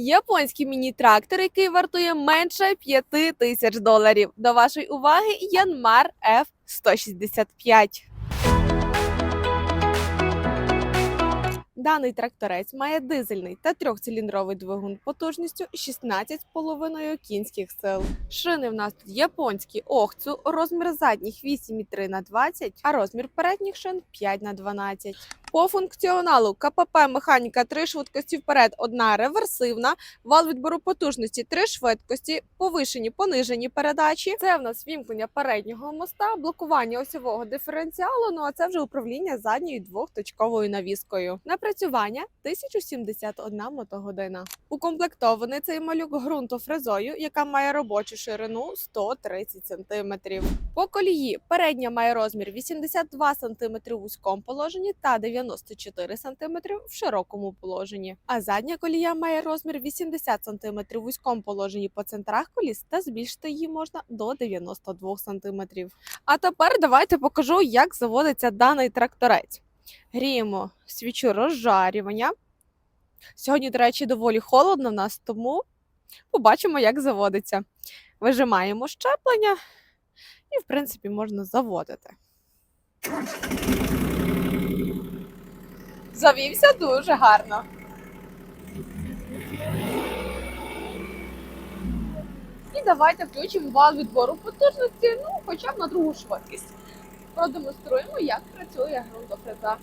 Японський міні-трактор, який вартує менше 5 тисяч доларів. До вашої уваги Янмар F-165. Даний тракторець має дизельний та трьохциліндровий двигун потужністю 16,5 кінських сил. Шини в нас тут японські охцу, розмір задніх 8,3 на 20, а розмір передніх шин 5 на 12. По функціоналу КПП механіка 3 швидкості вперед, одна реверсивна, вал відбору потужності 3 швидкості, повишені, понижені передачі. Це в нас вімкнення переднього моста, блокування осьового диференціалу. Ну а це вже управління задньою двохточковою навіскою. Напрацювання 1071 мотогодина. Укомплектований цей малюк ґрунтофрезою, яка має робочу ширину 130 см. По колії передня має розмір 82 см у вузькому положенні та 94 см в широкому положенні. А задня колія має розмір 80 см у вузькому положенні по центрах коліс та збільшити її можна до 92 см. А тепер давайте покажу, як заводиться даний тракторець. Гріємо свічу розжарювання. Сьогодні, до речі, доволі холодно в нас, тому побачимо, як заводиться. Вижимаємо щеплення і, в принципі, можна заводити. Завівся дуже гарно. І давайте включимо вал відбору потужності, ну, хоча б на другу швидкість. Продемонструємо, як працює ґрунтофреза.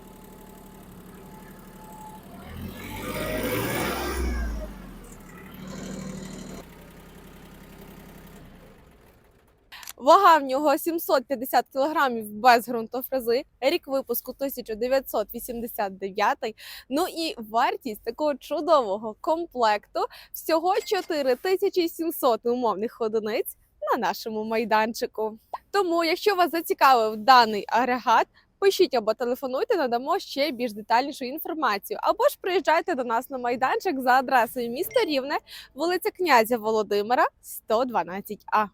Вага в нього 750 кг без ґрунтофрези, рік випуску 1989. Ну і вартість такого чудового комплекту всього 4700 умовних одиниць на нашому майданчику. Тому, якщо вас зацікавив даний агрегат, пишіть або телефонуйте, надамо ще більш детальнішу інформацію. Або ж приїжджайте до нас на майданчик за адресою міста Рівне, вулиця князя Володимира, 112А.